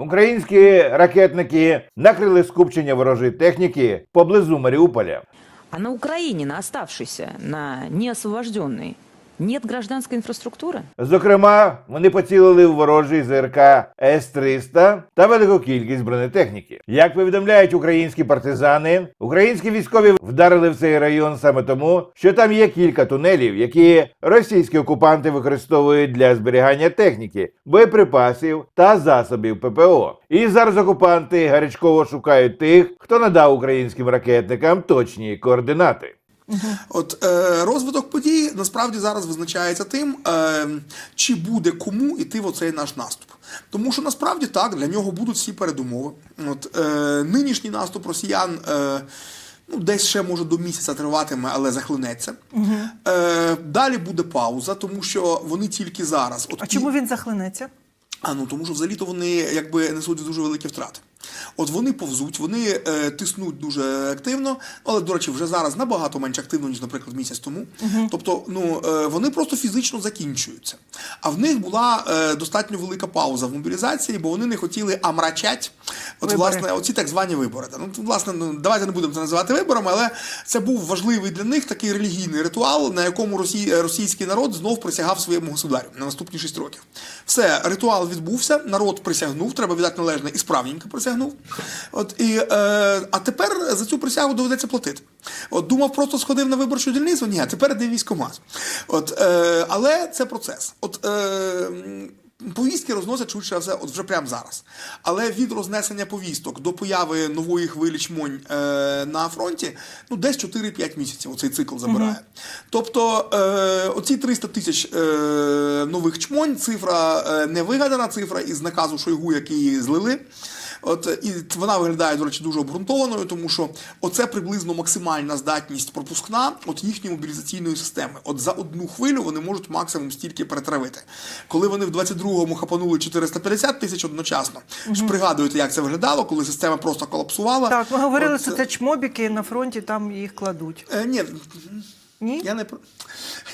Українські ракетники накрили скупчення ворожої техніки поблизу Маріуполя. А на Украине, на оставшейся, на неосвобожденной, нет гражданской инфраструктуры? Зокрема, вони поцілили в ворожий ЗРК С-300 та велику кількість бронетехніки. Як повідомляють українські партизани, українські військові вдарили в цей район саме тому, що там є кілька тунелів, які російські окупанти використовують для зберігання техніки, боєприпасів та засобів ППО. І зараз окупанти гарячково шукають тих, хто надав українським ракетникам точні координати. От е, розвиток подій насправді зараз визначається тим, е, чи буде кому йти в оцей наш наступ. Тому що насправді так для нього будуть всі передумови. От е, нинішній наступ росіян. Е, Ну, десь ще може до місяця триватиме, але захлинеться. Е, далі буде пауза, тому що вони тільки зараз. От А чому він захлинеться? а ну тому що взагалі то вони якби несуть дуже великі втрати. От вони повзуть, вони е, тиснуть дуже активно, але, до речі, вже зараз набагато менш активно, ніж, наприклад, місяць тому. Тобто, ну е, вони просто фізично закінчуються. А в них була е, достатньо велика пауза в мобілізації, бо вони не хотіли амрачать. От, Вибори. власне, оці так звані вибори. Ну, власне, ну, давайте не будемо це називати виборами, але це був важливий для них такий релігійний ритуал, на якому росій, російський народ знов присягав своєму государю на наступні 6 років. Все, ритуал відбувся, народ присягнув, треба віддати належне і справненько присягнув. От, і, е, а тепер за цю присягу доведеться платити. От думав, просто сходив на виборчу дільницю. Ні, тепер йде військомат. От, е, але це процес. От, е, Повістки розносять швидше все, от вже прямо зараз. Але від рознесення повісток до появи нової хвилі чмонь е, на фронті, ну десь 4-5 місяців оцей цикл забирає. Тобто е, оці 300 тисяч е, нових чмонь, цифра е, не вигадана, цифра із наказу Шойгу, який злили. От і вона виглядає, до речі, дуже обґрунтованою, тому що оце приблизно максимальна здатність пропускна от їхньої мобілізаційної системи. От за одну хвилю вони можуть максимум стільки перетравити. Коли вони в 22-му хапанули 450 тисяч одночасно, ж пригадуєте, як це виглядало, коли система просто колапсувала. Так, ми говорили, От, що це чмобіки на фронті, там їх кладуть. Е, ні, Ні? я не про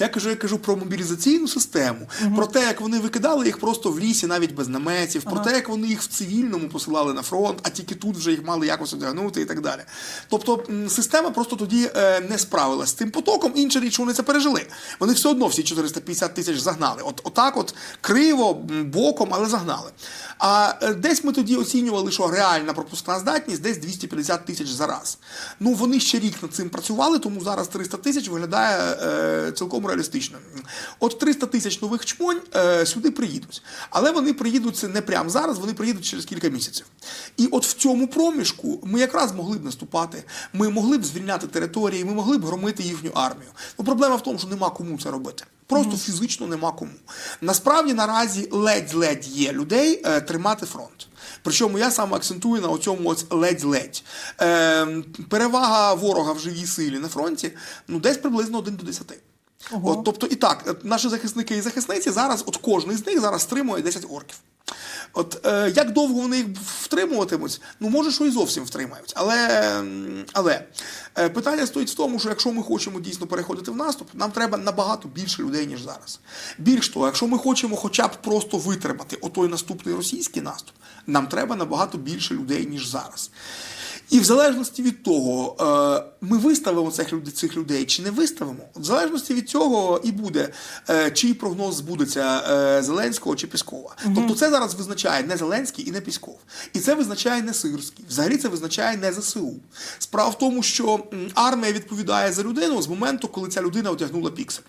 я кажу, я кажу про мобілізаційну систему, про те, як вони викидали їх просто в лісі, навіть без наметів, про те, як вони їх в цивільному посилали на фронт, а тільки тут вже їх мали якось одягнути і так далі. Тобто система просто тоді е, не справилася з тим потоком. Інша річ, вони це пережили. Вони все одно всі 450 тисяч загнали. От отак, от криво, боком, але загнали. А е, десь ми тоді оцінювали, що реальна пропускна здатність десь 250 тисяч за раз. Ну вони ще рік над цим працювали, тому зараз 300 тисяч виглядає е, цілком реалістично. От 300 тисяч нових чмонь е, сюди приїдуть. Але вони приїдуть це не прямо зараз, вони приїдуть через кілька місяців. І от в цьому проміжку ми якраз могли б наступати, ми могли б звільняти території, ми могли б громити їхню армію. Ну проблема в тому, що нема кому це робити. Просто фізично нема кому. Насправді наразі ледь-ледь є людей е, тримати фронт. Причому я саме акцентую на цьому ось ледь-ледь. Е, перевага ворога в живій силі на фронті ну десь приблизно 1 до 10. От, тобто і так, наші захисники і захисниці зараз, от кожен з них зараз стримує 10 орків. От е, як довго вони їх втримуватимуть, ну може, що і зовсім втримають. Але, але е, питання стоїть в тому, що якщо ми хочемо дійсно переходити в наступ, нам треба набагато більше людей, ніж зараз. Більш того, якщо ми хочемо хоча б просто витримати отой наступний російський наступ, нам треба набагато більше людей, ніж зараз. І в залежності від того, е, ми виставимо цих людей, цих людей чи не виставимо, в залежності від цього і буде, е, чий прогноз збудеться е, Зеленського чи Піскова. Тобто це зараз визначає не Зеленський і не Пісков. І це визначає не Сирський. Взагалі це визначає не ЗСУ. Справа в тому, що армія відповідає за людину з моменту, коли ця людина одягнула піксель.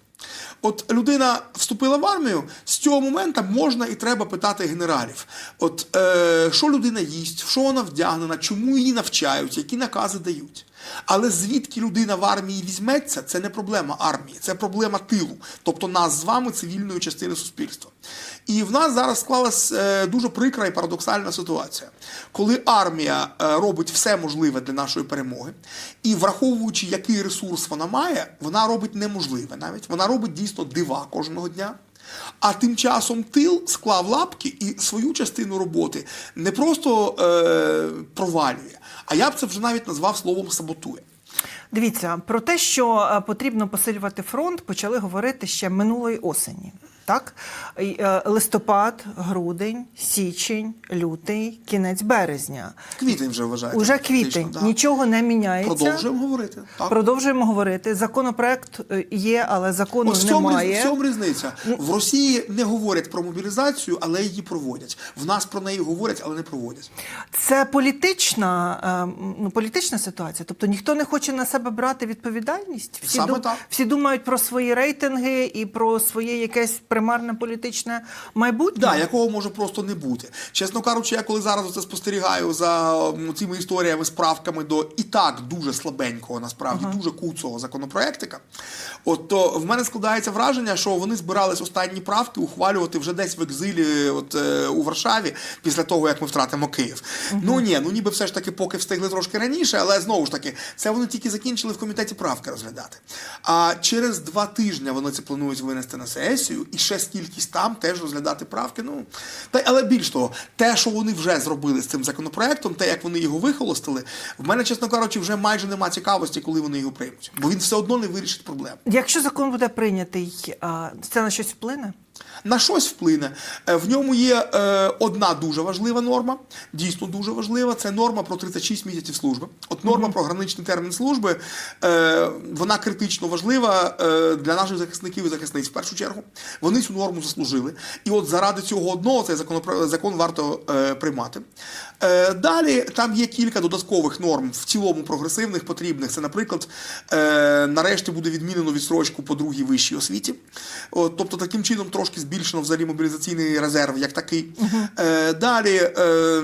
От людина вступила в армію, з цього моменту можна і треба питати генералів. От е, що людина їсть, в що вона вдягнена, чому її навчають, які накази дають. Але звідки людина в армії візьметься, це не проблема армії, це проблема тилу, тобто нас з вами цивільної частини суспільства. І в нас зараз склалась е, дуже прикра і парадоксальна ситуація, коли армія е, робить все можливе для нашої перемоги, і враховуючи, який ресурс вона має, вона робить неможливе навіть. Вона робить дійсно дива кожного дня. А тим часом тил склав лапки і свою частину роботи не просто е, провалює, а я б це вже навіть назвав словом саботує. Дивіться, про те, що е, потрібно посилювати фронт, почали говорити ще минулої осені. Так? Е, Листопад, грудень, січень, лютий, кінець березня. Квітень вже вважаєте. Уже квітень, да. нічого не міняється. Продовжуємо говорити. Так. Продовжуємо говорити. Законопроект е, є, але закону цьому, немає. в цьому різниця. В Росії не говорять про мобілізацію, але її проводять. В нас про неї говорять, але не проводять. Це політична, е, ну, політична ситуація. Тобто ніхто не хоче на себе брати відповідальність. Всі, Саме дум- так. всі думають про свої рейтинги і про своє якесь примарне політичне майбутнє. Да, якого може просто не бути. Чесно кажучи, я коли зараз це спостерігаю за цими історіями з правками до і так дуже слабенького, насправді дуже куцого законопроектика. От то в мене складається враження, що вони збирались останні правки ухвалювати вже десь в екзилі, от е, у Варшаві, після того як ми втратимо Київ. Ну ні, ну ніби все ж таки поки встигли трошки раніше, але знову ж таки, це вони тільки закінчили в комітеті правки розглядати. А через два тижні вони це планують винести на сесію, і ще скількись там теж розглядати правки. Ну та але більш того, те, що вони вже зробили з цим законопроектом, те, як вони його вихолостили, в мене, чесно кажучи, вже майже нема цікавості, коли вони його приймуть, бо він все одно не вирішить проблем. Якщо закон буде прийнятий, це на щось вплине? На щось вплине. Е, В ньому є е, одна дуже важлива норма, дійсно дуже важлива. Це норма про 36 місяців служби. От норма про граничний термін служби, е, вона критично важлива для наших захисників і захисниць в першу чергу. Вони цю норму заслужили. І от заради цього одного цей закон, закон варто приймати. Далі там є кілька додаткових норм в цілому прогресивних, потрібних. Це, наприклад, нарешті буде відмінено відсрочку по другій вищій освіті. Тобто таким чином трошки збільшено взагалі мобілізаційний резерв як такий. Е, далі. Е,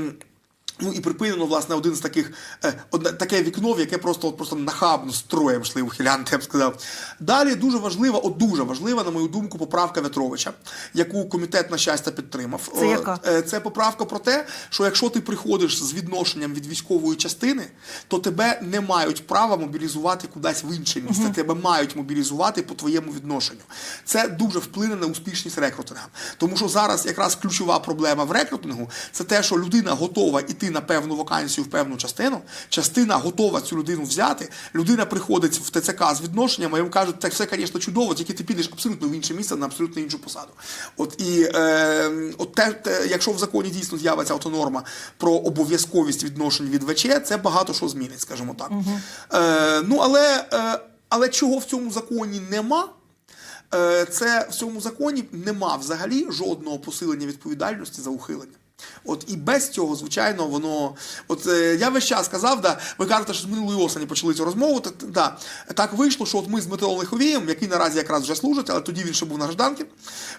Ну і припинено, власне, один з таких е, одне, таке вікно, в яке просто от, просто нахабно строєм йшли ухилянти, я б сказав. Далі дуже важлива, от дуже важлива, на мою думку, поправка Ветровича, яку комітет на щастя підтримав. Це яка? Е, Це поправка про те, що якщо ти приходиш з відношенням від військової частини, то тебе не мають права мобілізувати кудись в інше місце. Тебе мають мобілізувати по твоєму відношенню. Це дуже вплине на успішність рекрутинга. Тому що зараз якраз ключова проблема в рекрутингу це те, що людина готова іти на певну вакансію в певну частину. Частина готова цю людину взяти. Людина приходить в ТЦК з відношенням, а їм кажуть, так все, звісно, чудово, тільки ти підеш абсолютно в інше місце на абсолютно іншу посаду. От і е, от те, те, якщо в законі дійсно з'явиться норма про обов'язковість відношень від ВЧ, це багато що змінить, скажімо так. Е, ну але, е, але чого в цьому законі нема? Е, Це в цьому законі нема взагалі жодного посилення відповідальності за ухилення. От і без цього, звичайно, воно. От е, я весь час казав, да, ви кажете, що з минулої осені почали цю розмову. Так, да, так вийшло, що от ми з Дмитром Лиховієм, який наразі якраз вже служить, але тоді він ще був на гражданки.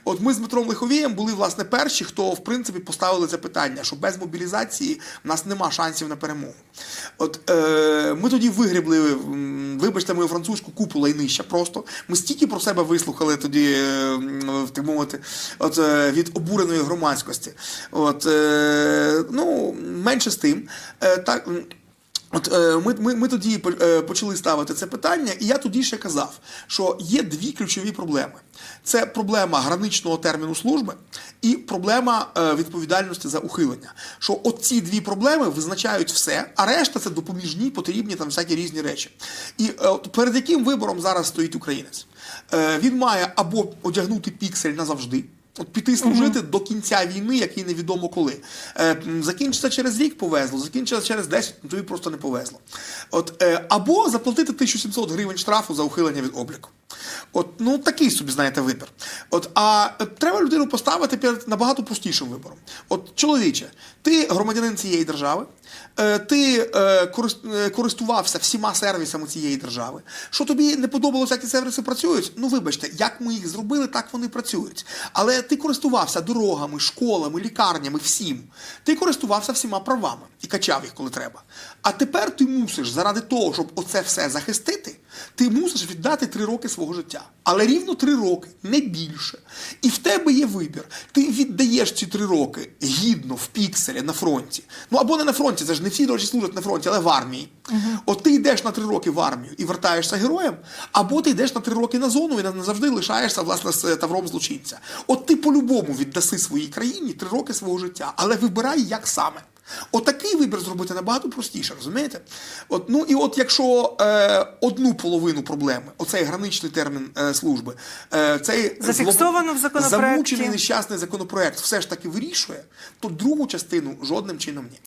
От ми з Дмитром Лиховієм були власне перші, хто в принципі поставили це питання, що без мобілізації в нас нема шансів на перемогу. От е, ми тоді вигрібли, вибачте мою французьку купу лайнища просто. Ми стільки про себе вислухали тоді, е, так мовити, от, е, від обуреної громадськості. От, е, ну, менше з тим. Е, так, От е, ми, ми, ми тоді е, почали ставити це питання, і я тоді ще казав, що є дві ключові проблеми: це проблема граничного терміну служби і проблема е, відповідальності за ухилення. Що от ці дві проблеми визначають все, а решта це допоміжні, потрібні там всякі різні речі. І е, от перед яким вибором зараз стоїть українець? Е, він має або одягнути піксель назавжди. От піти служити до кінця війни, який невідомо коли. Е, закінчиться через рік повезло, закінчиться через 10, ну, тобі просто не повезло. От, е, або заплатити 1700 гривень штрафу за ухилення від обліку. От, ну такий собі, знаєте, вибір. От, а е, треба людину поставити перед набагато простішим вибором. От, чоловіче, ти громадянин цієї держави, е, ти е, користувався всіма сервісами цієї держави. Що тобі не подобалося, як ці сервіси працюють? Ну, вибачте, як ми їх зробили, так вони працюють. Але ти користувався дорогами, школами, лікарнями, всім. Ти користувався всіма правами і качав їх, коли треба. А тепер ти мусиш, заради того, щоб оце все захистити, ти мусиш віддати три роки свого життя. Але рівно три роки, не більше. І в тебе є вибір. Ти віддаєш ці три роки гідно в пікселі на фронті. Ну або не на фронті, це ж не всі, речі, служать на фронті, але в армії. От ти йдеш на три роки в армію і вертаєшся героєм, або ти йдеш на три роки на зону і назавжди лишаєшся власне з е, тавром злочинця. От ти по-любому віддаси своїй країні три роки свого життя, але вибирай як саме. Отакий вибір зробити набагато простіше, розумієте? От, ну і от якщо е, одну половину проблеми, оцей граничний термін е, служби, е, цей Зафіксовано в законопроекті. замучений нещасний законопроект все ж таки вирішує, то другу частину жодним чином ні.